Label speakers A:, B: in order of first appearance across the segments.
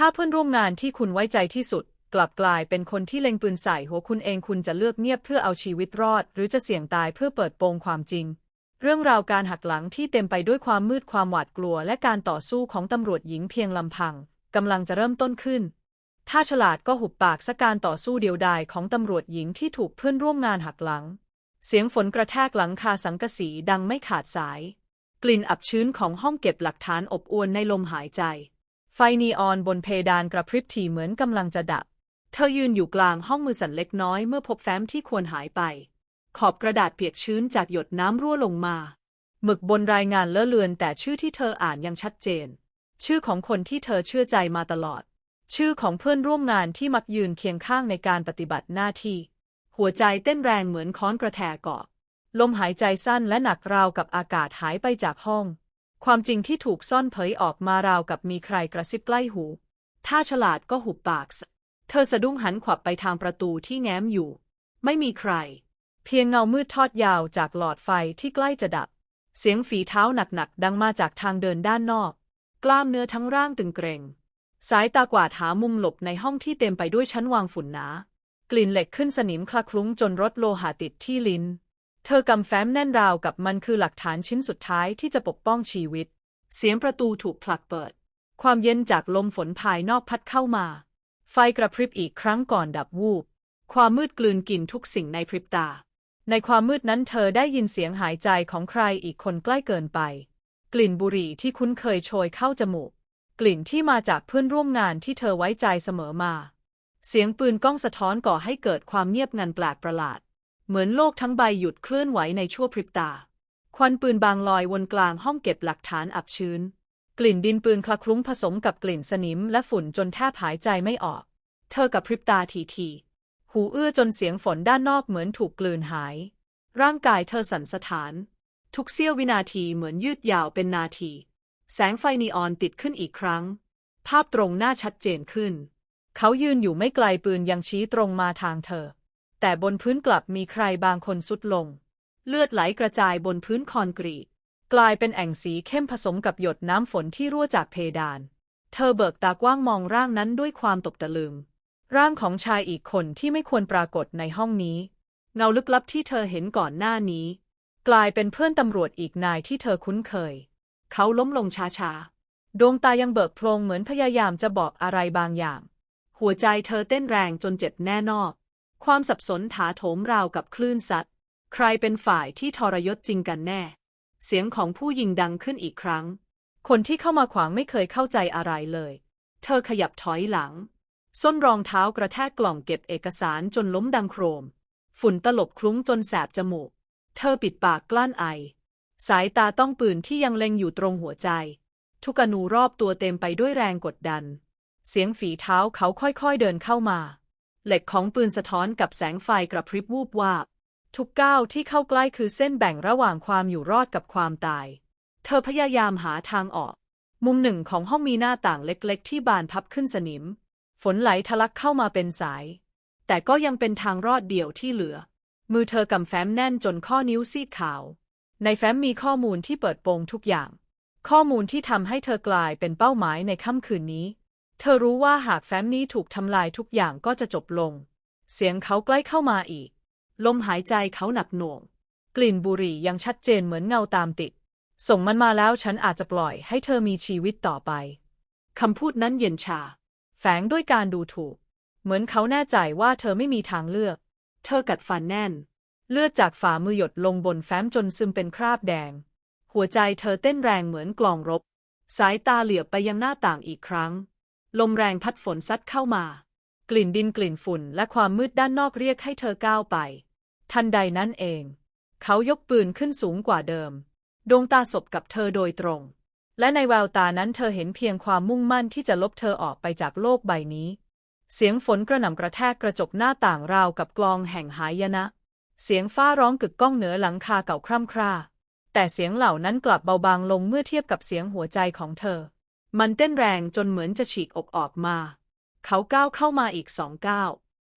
A: ถ้าเพื่อนร่วมงานที่คุณไว้ใจที่สุด กลับกลายเป็นคนที่เล็งปืนใส่หัวคุณเองคุณจะเลือกเงียบเพื่อเอาชีวิตรอด หรือจะเสี่ยงตายเพื่อเปิดโปงความจริง เรื่องราวการหักหลังที่เต็มไปด้วยความมืดความหวาดกลัว และการต่อสู้ของตำรวจหญิงเพียงลำพังกำลังจะเริ่มต้นขึ้น ถ้าฉลาดก็หุบปากสักการต่อสู้เดียวดายของตำรวจหญิงที่ถูกเพื่อนร่วมงานหักหลัง เสียงฝนกระแทกหลังคาสังกะสีดังไม่ขาดสาย กลิ่นอับชื้นของห้องเก็บหลักฐานอบอวลในลมหายใจ ไฟนีออนบนเพดานกระพริบถี่เหมือนกำลังจะดับ เธอยืนอยู่กลางห้องมือสั่นเล็กน้อยเมื่อพบแฟ้มที่ควรหายไป ขอบกระดาษเปียกชื้นจากหยดน้ำรั่วลงมาหมึกบนรายงานเลอะเลือนแต่ชื่อที่เธออ่านยังชัดเจน ชื่อของคนที่เธอเชื่อใจมาตลอด ชื่อของเพื่อนร่วมงานที่มักยืนเคียงข้างในการปฏิบัติหน้าที่ หัวใจเต้นแรงเหมือนค้อนกระแทกเกาะลมหายใจสั้นและหนักราวกับอากาศหายไปจากห้อง ความจริงที่ถูกซ่อนเผยออกมาราวกับมีใครกระซิบใกล้หู ถ้าฉลาดก็หุบปาก เธอสะดุ้งหันขวับไปทางประตูที่แง้มอยู่ ไม่มีใคร เพียงเงามืดทอดยาวจากหลอดไฟที่ใกล้จะดับ เสียงฝีเท้าหนักๆดังมาจากทางเดินด้านนอก กล้ามเนื้อทั้งร่างตึงเกร็ง สายตากวาดหามุมหลบในห้องที่เต็มไปด้วยชั้นวางฝุ่นหนา กลิ่นเหล็กขึ้นสนิมคละคลุ้งจนรถโลหะติดที่ลิ้น เธอกำแฟ้มแน่นราวกับมันคือหลักฐานชิ้นสุดท้ายที่จะปกป้องชีวิต เสียงประตูถูกผลักเปิด ความเย็นจากลมฝนภายนอกพัดเข้ามา ไฟกระพริบอีกครั้งก่อนดับวูบ ความมืดกลืนกินทุกสิ่งในพริบตา ในความมืดนั้นเธอได้ยินเสียงหายใจของใครอีกคนใกล้เกินไป กลิ่นบุหรี่ที่คุ้นเคยโชยเข้าจมูก กลิ่นที่มาจากเพื่อนร่วมงานที่เธอไว้ใจเสมอมา เสียงปืนก้องสะท้อนก่อให้เกิดความเงียบงันแปลกประหลาด เหมือนโลกทั้งใบหยุดเคลื่อนไหวในชั่วพริบตา ควันปืนบางลอยวนกลางห้องเก็บหลักฐานอับชื้น กลิ่นดินปืนคละคลุ้งผสมกับกลิ่นสนิมและฝุ่นจนแทบหายใจไม่ออก เธอกับพริบตาทีที หูเอื้อจนเสียงฝนด้านนอกเหมือนถูกกลืนหาย ร่างกายเธอสั่นสะท้าน ทุกเสี้ยววินาทีเหมือนยืดยาวเป็นนาที แสงไฟนีออนติดขึ้นอีกครั้ง ภาพตรงหน้าชัดเจนขึ้น เขายืนอยู่ไม่ไกลปืนยังชี้ตรงมาทางเธอ แต่บนพื้นกลับมีใครบางคนสุดลง เลือดไหลกระจายบนพื้นคอนกรีต กลายเป็นแอ่งสีเข้มผสมกับหยดน้ำฝนที่รั่วจากเพดาน เธอเบิกตากว้างมองร่างนั้นด้วยความตกตะลึง ร่างของชายอีกคนที่ไม่ควรปรากฏในห้องนี้ เงาลึกลับที่เธอเห็นก่อนหน้านี้ กลายเป็นเพื่อนตำรวจอีกนายที่เธอคุ้นเคย เขาล้มลงช้าๆ ดวงตายังเบิกโพลงเหมือนพยายามจะบอกอะไรบางอย่าง หัวใจเธอเต้นแรงจนเจ็บแน่นอก ความสับสนถาโถมราวกับคลื่นซัด ใครเป็นฝ่ายที่ทรยศจริงกันแน่ เสียงของผู้ยิงดังขึ้นอีกครั้ง คนที่เข้ามาขวางไม่เคยเข้าใจอะไรเลย เธอขยับถอยหลัง ส้นรองเท้ากระแทกกล่องเก็บเอกสารจนล้มดังโครม ฝุ่นตลบคลุ้งจนแสบจมูก เธอปิดปากกลั้นไอ สายตาต้องปืนที่ยังเล็งอยู่ตรงหัวใจ ทุกอนูรอบตัวเต็มไปด้วยแรงกดดัน เสียงฝีเท้าเขาค่อยๆเดินเข้ามา เหล็กของปืนสะท้อนกับแสงไฟกระพริบวูบวาบ ทุกก้าวที่เข้าใกล้คือเส้นแบ่งระหว่างความอยู่รอดกับความตาย เธอพยายามหาทางออก มุมหนึ่งของห้องมีหน้าต่างเล็กๆ ที่บานพับขึ้นสนิม ฝนไหลทะลักเข้ามาเป็นสาย แต่ก็ยังเป็นทางรอดเดียวที่เหลือ มือเธอกำแฟ้มแน่นจนข้อนิ้วซีดขาว ในแฟ้มมีข้อมูลที่เปิดโปงทุกอย่าง ข้อมูลที่ทำให้เธอกลายเป็นเป้าหมายในค่ำคืนนี้ เธอรู้ว่าหากแฟ้มนี้ถูกทำลายทุกอย่างก็จะจบลง เสียงเขาใกล้เข้ามาอีก ลมหายใจเขาหนักหน่วง กลิ่นบุหรี่ยังชัดเจนเหมือนเงาตามติด ส่งมันมาแล้วฉันอาจจะปล่อยให้เธอมีชีวิตต่อไป คำพูดนั้นเย็นชา แฝงด้วยการดูถูก เหมือนเขาแน่ใจว่าเธอไม่มีทางเลือก เธอกัดฟันแน่น เลือดจากฝ่ามือหยดลงบนแฟ้มจนซึมเป็นคราบแดง หัวใจเธอเต้นแรงเหมือนกลองรบ สายตาเหลือบไปยังหน้าต่างอีกครั้ง ลมแรงพัดฝนซัดเข้ามา กลิ่นดินกลิ่นฝุ่นและความมืดด้านนอกเรียกให้เธอก้าวไป ทันใดนั้นเอง เขายกปืนขึ้นสูงกว่าเดิม ดวงตาสบกับเธอโดยตรง และในแววตานั้นเธอเห็นเพียงความมุ่งมั่นที่จะลบเธอออกไปจากโลกใบนี้ เสียงฝนกระหน่ำกระแทกกระจกหน้าต่างราวกับกลองแห่งหายนะ เสียงฟ้าร้องกึกก้องเหนือหลังคาเก่าคร่ำคร่าแต่เสียงเหล่านั้นกลับเบาบางลงเมื่อเทียบกับเสียงหัวใจของเธอ มันเต้นแรงจนเหมือนจะฉีกอกออกมา เขาก้าวเข้ามาอีกสองก้าว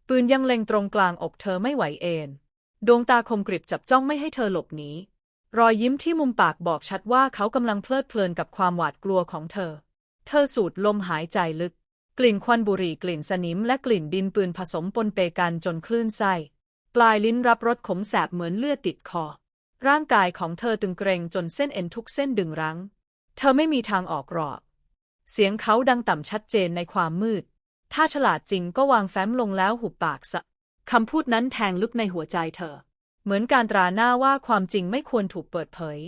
A: ปืนยังเล็งตรงกลางอกเธอไม่ไหวเอนดวงตาคมกริบจับจ้องไม่ให้เธอหลบหนีรอยยิ้มที่มุมปากบอกชัดว่าเขากำลังเพลิดเพลินกับความหวาดกลัวของเธอ เธอสูดลมหายใจลึก กลิ่นควันบุหรี่กลิ่นสนิมและกลิ่นดินปืนผสมปนเปกันจนคลื่นไส้ ปลายลิ้นรับรสขมแสบเหมือนเลือดติดคอ ร่างกายของเธอตึงเกรงจนเส้นเอ็นทุกเส้นดึงรั้ง เธอไม่มีทางออกหรอก เสียงเขาดังต่ำชัดเจนในความมืด ถ้าฉลาดจริงก็วางแฟ้มลงแล้วหุบปากซะคำพูดนั้นแทงลึกในหัวใจเธอ เหมือนการตราหน้าว่าความจริงไม่ควรถูกเปิดเผย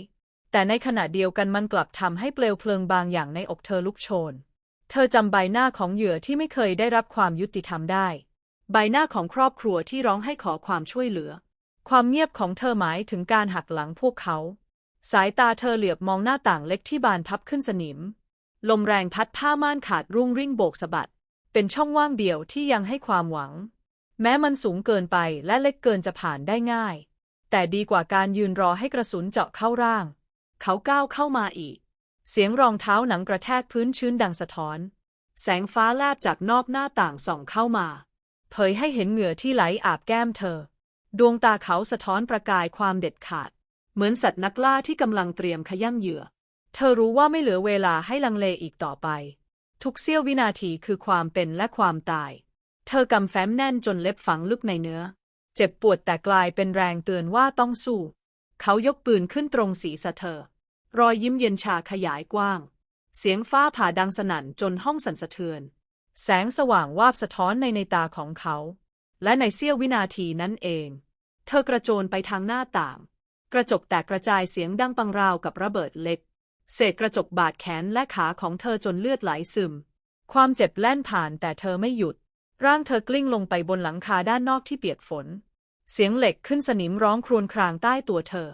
A: แต่ในขณะเดียวกันมันกลับทำให้เปลวเพลิงบางอย่างในอกเธอลุกโชน เธอจำใบหน้าของเหยื่อที่ไม่เคยได้รับความยุติธรรมได้ ใบหน้าของครอบครัวที่ร้องให้ขอความช่วยเหลือ ความเงียบของเธอหมายถึงการหักหลังพวกเขา สายตาเธอเหลือบมองหน้าต่างเล็กที่บานพับขึ้นสนิม ลมแรงพัดผ้าม่านขาดรุ่งริ่งโบกสะบัด เป็นช่องว่างเดียวที่ยังให้ความหวัง แม้มันสูงเกินไปและเล็กเกินจะผ่านได้ง่าย แต่ดีกว่าการยืนรอให้กระสุนเจาะเข้าร่าง เขาก้าวเข้ามาอีก เสียงรองเท้าหนังกระแทกพื้นชื้นดังสะท้อน แสงฟ้าแลบจากนอกหน้าต่างส่องเข้ามา เผยให้เห็นเหงื่อที่ไหลอาบแก้มเธอ ดวงตาเขาสะท้อนประกายความเด็ดขาด เหมือนสัตว์นักล่าที่กำลังเตรียมขย้ำเหยื่อ เธอรู้ว่าไม่เหลือเวลาให้ลังเลอีกต่อไป ทุกเสี้ยววินาทีคือความเป็นและความตาย เธอกำแฟ้มแน่นจนเล็บฝังลึกในเนื้อ เจ็บปวดแต่กลายเป็นแรงเตือนว่าต้องสู้ เขายกปืนขึ้นตรงศีรษะเธอ รอยยิ้มเย็นชาขยายกว้าง เสียงฟ้าผ่าดังสนั่นจนห้องสั่นสะเทือน แสงสว่างวาบสะท้อนในในตาของเขา และในเสี้ยววินาทีนั้นเอง เธอกระโจนไปทางหน้าต่าง กระจกแตกกระจายเสียงดังปังราวกับระเบิดเล็ก เศษกระจกบาดแขนและขาของเธอจนเลือดไหลซึม ความเจ็บแล่นผ่านแต่เธอไม่หยุด ร่างเธอกลิ้งลงไปบนหลังคาด้านนอกที่เปียกฝน เสียงเหล็กขึ้นสนิมร้องครวญครางใต้ตัวเธอ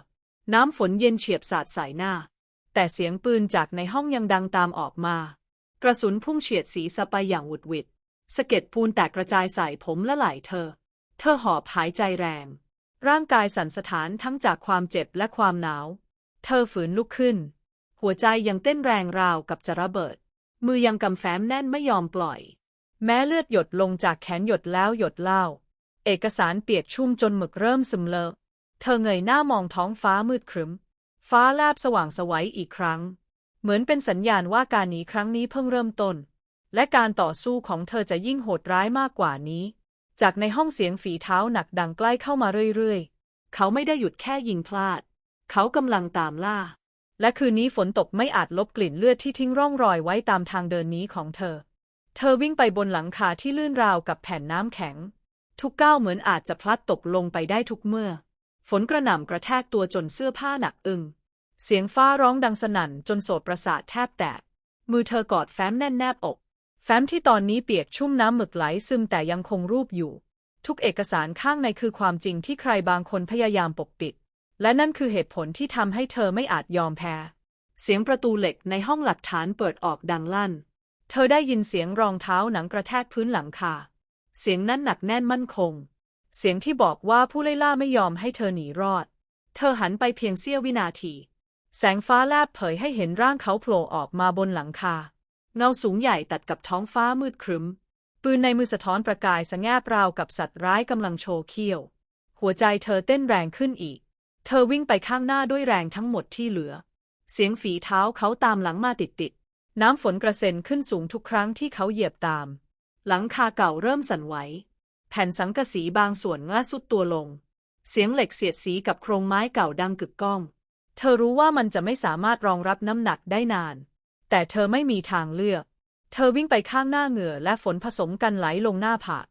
A: น้ำฝนเย็นเฉียบสาดใส่หน้า แต่เสียงปืนจากในห้องยังดังตามออกมา กระสุนพุ่งเฉียดศีรษะไปอย่างหวุดหวิดสะเก็ดปูนแตกกระจายใส่ผมและไหล่เธอ เธอหอบหายใจแรง ร่างกายสั่นสะท้านทั้งจากความเจ็บและความหนาว เธอฝืนลุกขึ้น หัวใจยังเต้นแรงราวกับจะระเบิด มือยังกำแฟ้มแน่นไม่ยอมปล่อย แม้เลือดหยดลงจากแขนหยดแล้วหยดเล่า เอกสารเปียกชุ่มจนหมึกเริ่มซึมเลอะ เธอเงยหน้ามองท้องฟ้ามืดครึ้ม ฟ้าแลบสว่างสวัยอีกครั้ง เหมือนเป็นสัญญาณว่าการหนีครั้งนี้เพิ่งเริ่มต้น และการต่อสู้ของเธอจะยิ่งโหดร้ายมากกว่านี้ จากในห้องเสียงฝีเท้าหนักดังใกล้เข้ามาเรื่อยๆ เขาไม่ได้หยุดแค่ยิงพลาด เขากำลังตามล่า และคืนนี้ฝนตกไม่อาจลบกลิ่นเลือดที่ทิ้งร่องรอยไว้ตามทางเดินนี้ของเธอ เธอวิ่งไปบนหลังคาที่ลื่นราวกับแผ่นน้ำแข็ง ทุกก้าวเหมือนอาจจะพลัดตกลงไปได้ทุกเมื่อ ฝนกระหน่ำกระแทกตัวจนเสื้อผ้าหนักอึง เสียงฟ้าร้องดังสนั่นจนโสดประสาทแทบแตก มือเธอกอดแฟ้มแน่นแนบอก แฟ้มที่ตอนนี้เปียกชุ่มน้ำหมึกไหลซึมแต่ยังคงรูปอยู่ ทุกเอกสารข้างในคือความจริงที่ใครบางคนพยายามปกปิด และนั่นคือเหตุผลที่ทำให้เธอไม่อาจยอมแพ้ เสียงประตูเหล็กในห้องหลักฐานเปิดออกดังลั่น เธอได้ยินเสียงรองเท้าหนังกระแทกพื้นหลังคา เสียงนั้นหนักแน่นมั่นคง เสียงที่บอกว่าผู้ไล่ล่าไม่ยอมให้เธอหนีรอด เธอหันไปเพียงเสี้ยววินาที แสงฟ้าแลบเผยให้เห็นร่างเขาโผล่ออกมาบนหลังคา เงาสูงใหญ่ตัดกับท้องฟ้ามืดครึ้ม ปืนในมือสะท้อนประกายสะแงบราวกับสัตว์ร้ายกำลังโชว์เขี้ยว หัวใจเธอเต้นแรงขึ้นอีก เธอวิ่งไปข้างหน้าด้วยแรงทั้งหมดที่เหลือ เสียงฝีเท้าเขาตามหลังมาติดๆ น้ำฝนกระเซ็นขึ้นสูงทุกครั้งที่เขาเหยียบตาม หลังคาเก่าเริ่มสั่นไหว แผ่นสังกะสีบางส่วนง่าสุดตัวลง เสียงเหล็กเสียดสีกับโครงไม้เก่าดังกึกก้อง เธอรู้ว่ามันจะไม่สามารถรองรับน้ำหนักได้นาน แต่เธอไม่มีทางเลือก เธอวิ่งไปข้างหน้าเหงื่อและฝนผสมกันไหลลงหน้าผาก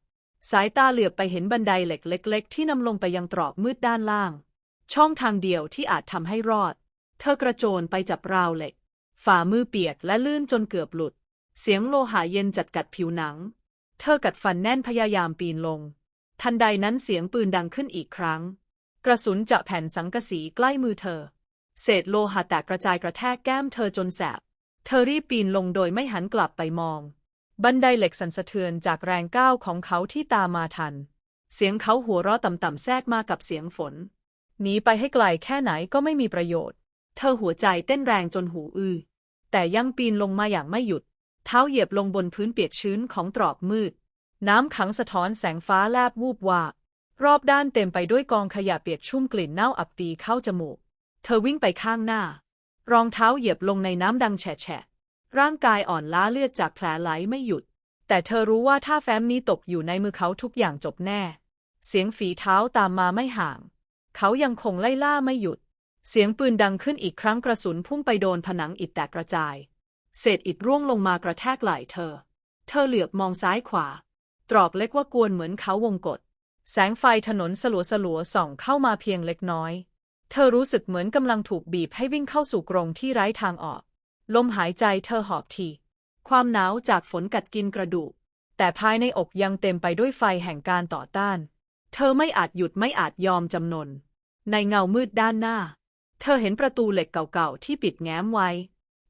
A: สายตาเหลือบไปเห็นบันไดเหล็กเล็ก ๆ ที่นำลงไปยังตรอกมืดด้านล่าง ช่องทางเดียวที่อาจทำให้รอด เธอกระโจนไปจับราวเหล็ก ฝ่ามือเปียกและลื่นจนเกือบหลุด เสียงโลหะเย็นจัดกัดผิวหนัง เธอกัดฟันแน่นพยายามปีนลง ทันใดนั้นเสียงปืนดังขึ้นอีกครั้ง กระสุนเจาะแผ่นสังกะสีใกล้มือเธอ เศษโลหะแตกกระจายกระแทกแก้มเธอจนแสบ เธอรีบปีนลงโดยไม่หันกลับไปมอง บันไดเหล็กสั่นสะเทือนจากแรงก้าวของเขาที่ตามมาทัน เสียงเขาหัวเราะต่ำๆแทรกมากับเสียงฝน หนีไปให้ไกลแค่ไหนก็ไม่มีประโยชน์ เธอหัวใจเต้นแรงจนหูอื้อ แต่ยังปีนลงมาอย่างไม่หยุด เท้าเหยียบลงบนพื้นเปียกชื้นของตรอกมืด น้ำขังสะท้อนแสงฟ้าแลบวูบวาบรอบด้านเต็มไปด้วยกองขยะเปียกชุ่มกลิ่นเน่าอับตีเข้าจมูก เธอวิ่งไปข้างหน้า รองเท้าเหยียบลงในน้ำดังแฉะแฉะร่างกายอ่อนล้าเลือดจากแผลไหลไม่หยุด แต่เธอรู้ว่าถ้าแฟ้มนี้ตกอยู่ในมือเขาทุกอย่างจบแน่ เสียงฝีเท้าตามมาไม่ห่าง เขายังคงไล่ล่าไม่หยุด เสียงปืนดังขึ้นอีกครั้งกระสุนพุ่งไปโดนผนังอิฐแตกกระจาย เศษอิฐร่วงลงมากระแทกไหล่เธอ เธอเหลือบมองซ้ายขวา ตรอกเล็กว่ากวนเหมือนเขาวงกฏแสงไฟถนนสลัวสลัวส่องเข้ามาเพียงเล็กน้อย เธอรู้สึกเหมือนกำลังถูกบีบให้วิ่งเข้าสู่กรงที่ไร้ทางออก ลมหายใจเธอหอบที ความหนาวจากฝนกัดกินกระดูก แต่ภายในอกยังเต็มไปด้วยไฟแห่งการต่อต้าน เธอไม่อาจหยุดไม่อาจยอมจำนน ในเงามืดด้านหน้า เธอเห็นประตูเหล็กเก่าๆที่ปิดแง้มไว้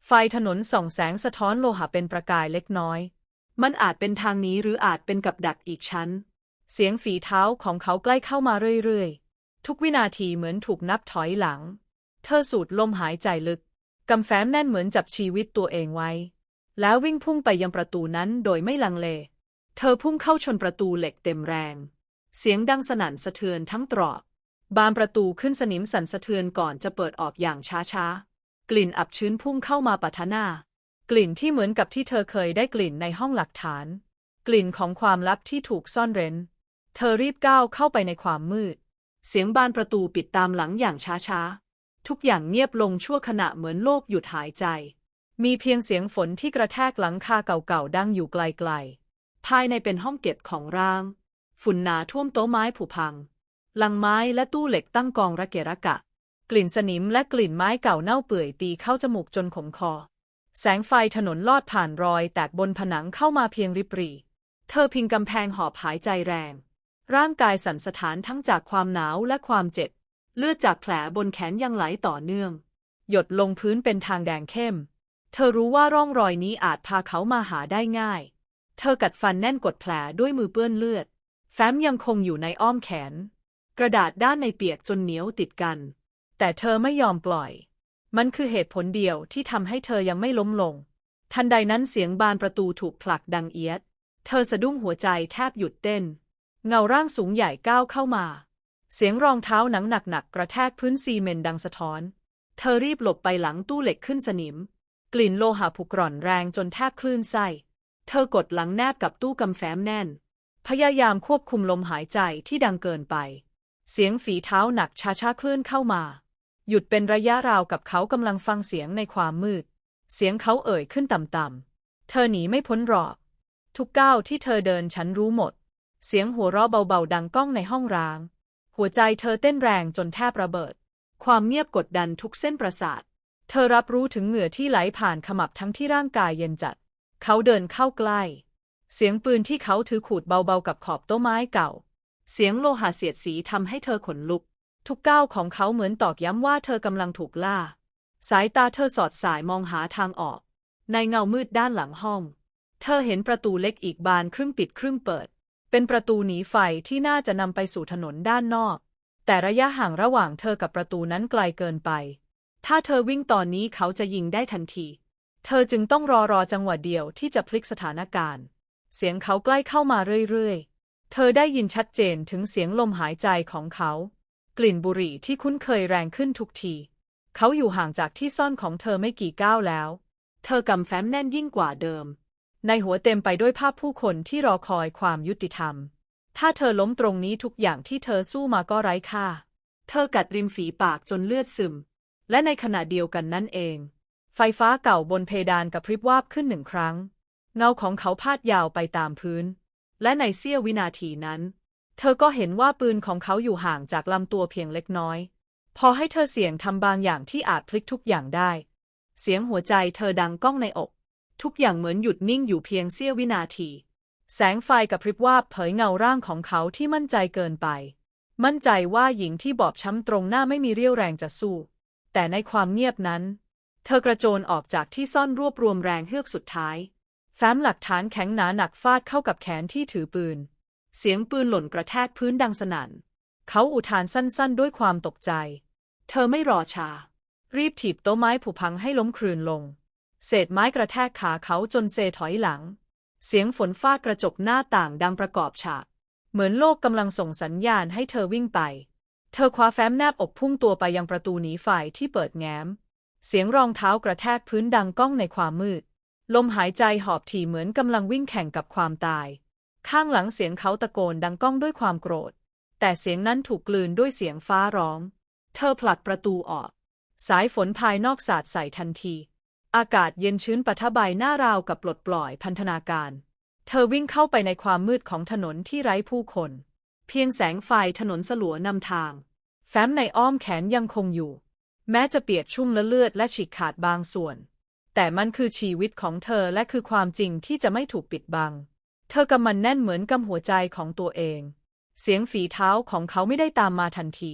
A: ไฟถนนส่องแสงสะท้อนโลหะเป็นประกายเล็กน้อย มันอาจเป็นทางนี้หรืออาจเป็นกับดักอีกชั้น เสียงฝีเท้าของเขาใกล้เข้ามาเรื่อยๆ ทุกวินาทีเหมือนถูกนับถอยหลัง เธอสูดลมหายใจลึก กำแฟ้มแน่นเหมือนจับชีวิตตัวเองไว้ แล้ววิ่งพุ่งไปยังประตูนั้นโดยไม่ลังเล เธอพุ่งเข้าชนประตูเหล็กเต็มแรง เสียงดังสนั่นสะเทือนทั้งตรอก บานประตูขึ้นสนิมสั่นสะเทือนก่อนจะเปิดออกอย่างช้าๆ กลิ่นอับชื้นพุ่งเข้ามาปะทะหน้า กลิ่นที่เหมือนกับที่เธอเคยได้กลิ่นในห้องหลักฐาน กลิ่นของความลับที่ถูกซ่อนเร้น เธอรีบก้าวเข้าไปในความมืด เสียงบานประตูปิดตามหลังอย่างช้าๆ ทุกอย่างเงียบลงชั่วขณะเหมือนโลกหยุดหายใจ มีเพียงเสียงฝนที่กระแทกหลังคาเก่าๆดังอยู่ไกลๆ ภายในเป็นห้องเก็บของร่าง ฝุ่นหนาท่วมโต๊ะไม้ผุพัง ลังไม้และตู้เหล็กตั้งกองระเกะระกะ กลิ่นสนิมและกลิ่นไม้เก่าเน่าเปื่อยตีเข้าจมูกจนขมคอ แสงไฟถนนลอดผ่านรอยแตกบนผนังเข้ามาเพียงริบหรีเธอพิงกำแพงหอบหายใจแรง ร่างกายสั่นสะท้านทั้งจากความหนาวและความเจ็บ เลือดจากแผลบนแขนยังไหลต่อเนื่อง หยดลงพื้นเป็นทางแดงเข้ม เธอรู้ว่าร่องรอยนี้อาจพาเขามาหาได้ง่าย เธอกัดฟันแน่นกดแผลด้วยมือเปื้อนเลือด แฟ้มยังคงอยู่ในอ้อมแขน กระดาษด้านในเปียกจนเหนียวติดกัน แต่เธอไม่ยอมปล่อย มันคือเหตุผลเดียวที่ทำให้เธอยังไม่ล้มลง ทันใดนั้นเสียงบานประตูถูกผลักดังเอียด เธอสะดุ้งหัวใจแทบหยุดเต้น เงาร่างสูงใหญ่ก้าวเข้ามา เสียงรองเท้าหนังหนักๆกระแทกพื้นซีเมนต์ดังสะท้อน เธอรีบหลบไปหลังตู้เหล็กขึ้นสนิม กลิ่นโลหะผุกร่อนแรงจนแทบคลื่นไส้เธอกดหลังแนบกับตู้กำแฟ้มแน่น พยายามควบคุมลมหายใจที่ดังเกินไป เสียงฝีเท้าหนักช้าๆคลื่นเข้ามา หยุดเป็นระยะราวกับเขากำลังฟังเสียงในความมืด เสียงเขาเอ่ยขึ้นต่ำๆ เธอหนีไม่พ้นหรอก ทุกก้าวที่เธอเดินฉันรู้หมด เสียงหัวเราะเบาๆ ดังก้องในห้องร้าง หัวใจเธอเต้นแรงจนแทบระเบิด ความเงียบกดดันทุกเส้นประสาท เธอรับรู้ถึงเหงื่อที่ไหลผ่านขมับทั้งที่ร่างกายเย็นจัด เขาเดินเข้าใกล้ เสียงปืนที่เขาถือขูดเบาๆ กับขอบโต๊ะไม้เก่า เสียงโลหะเสียดสีทำให้เธอขนลุก ทุกก้าวของเขาเหมือนตอกย้ำว่าเธอกำลังถูกล่า สายตาเธอสอดสายมองหาทางออก ในเงามืดด้านหลังห้อง เธอเห็นประตูเล็กอีกบานครึ่งปิดครึ่งเปิด เป็นประตูหนีไฟที่น่าจะนำไปสู่ถนนด้านนอก แต่ระยะห่างระหว่างเธอกับประตูนั้นไกลเกินไป ถ้าเธอวิ่งตอนนี้เขาจะยิงได้ทันที เธอจึงต้องรอรอจังหวะเดียวที่จะพลิกสถานการณ์ เสียงเขาใกล้เข้ามาเรื่อยๆ เธอได้ยินชัดเจนถึงเสียงลมหายใจของเขา กลิ่นบุหรี่ที่คุ้นเคยแรงขึ้นทุกที เขาอยู่ห่างจากที่ซ่อนของเธอไม่กี่ก้าวแล้ว เธอกำแฟ้มแน่นยิ่งกว่าเดิม ในหัวเต็มไปด้วยภาพผู้คนที่รอคอยความยุติธรรม ถ้าเธอล้มตรงนี้ทุกอย่างที่เธอสู้มาก็ไร้ค่า เธอกัดริมฝีปากจนเลือดซึม และในขณะเดียวกันนั่นเอง ไฟฟ้าเก่าบนเพดานกับพริบวาบขึ้นหนึ่งครั้ง เงาของเขาพาดยาวไปตามพื้น และในเสี้ยววินาทีนั้น เธอก็เห็นว่าปืนของเขาอยู่ห่างจากลำตัวเพียงเล็กน้อย พอให้เธอเสี่ยงทำบางอย่างที่อาจพลิกทุกอย่างได้ เสียงหัวใจเธอดังก้องในอก ทุกอย่างเหมือนหยุดนิ่งอยู่เพียงเสี้ยววินาที แสงไฟกับพริบวาบเผยเงาร่างของเขาที่มั่นใจเกินไป มั่นใจว่าหญิงที่บอบช้ำตรงหน้าไม่มีเรี่ยวแรงจะสู้ แต่ในความเงียบนั้น เธอกระโจนออกจากที่ซ่อนรวบรวมแรงเฮือกสุดท้าย ฟ้มหลักฐานแข็งหนาหนักฟาดเข้ากับแขนที่ถือปืน เสียงปืนหล่นกระแทกพื้นดังสนั่น เขาอุทานสั้นๆ ด้วยความตกใจ เธอไม่รอช้ารีบถีบโต๊ะไม้ผุพังให้ล้มคลืนลง เศษไม้กระแทกขาเขาจนเซถอยหลัง เสียงฝนฟาดกระจกหน้าต่างดังประกอบฉาก เหมือนโลกกำลังส่งสัญญาณให้เธอวิ่งไป เธอคว้าแฟ้มแนบอกพุ่งตัวไปยังประตูหนีไฟที่เปิดแง้ม เสียงรองเท้ากระแทกพื้นดังก้องในความมืด ลมหายใจหอบถี่เหมือนกำลังวิ่งแข่งกับความตาย ข้างหลังเสียงเขาตะโกนดังก้องด้วยความโกรธ แต่เสียงนั้นถูกกลืนด้วยเสียงฟ้าร้อง เธอผลักประตูออก สายฝนภายนอกสาดใส่ทันที อากาศเย็นชื้นปะทะใบหน้าราวกับปลดปล่อยพันธนาการ เธอวิ่งเข้าไปในความมืดของถนนที่ไร้ผู้คน เพียงแสงไฟถนนสลัวนำทาง แฟ้มในอ้อมแขนยังคงอยู่ แม้จะเปียกชุ่มและเลือดและฉีกขาดบางส่วน แต่มันคือชีวิตของเธอและคือความจริงที่จะไม่ถูกปิดบัง เธอกำมันแน่นเหมือนกำหัวใจของตัวเอง เสียงฝีเท้าของเขาไม่ได้ตามมาทันที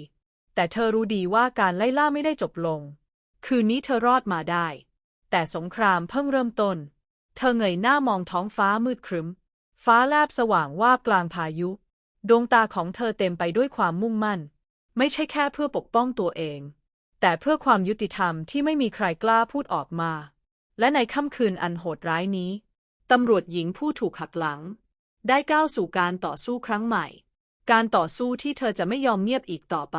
A: แต่เธอรู้ดีว่าการไล่ล่าไม่ได้จบลง คืนนี้เธอรอดมาได้ แต่สงครามเพิ่งเริ่มต้น เธอเงยหน้ามองท้องฟ้ามืดครึ้ม ฟ้าแลบสว่างวาบกลางพายุ ดวงตาของเธอเต็มไปด้วยความมุ่งมั่น ไม่ใช่แค่เพื่อปกป้องตัวเอง แต่เพื่อความยุติธรรมที่ไม่มีใครกล้าพูดออกมา และในค่ำคืนอันโหดร้ายนี้ ตำรวจหญิงผู้ถูกหักหลัง ได้ก้าวสู่การต่อสู้ครั้งใหม่ การต่อสู้ที่เธอจะไม่ยอมเงียบอีกต่อไป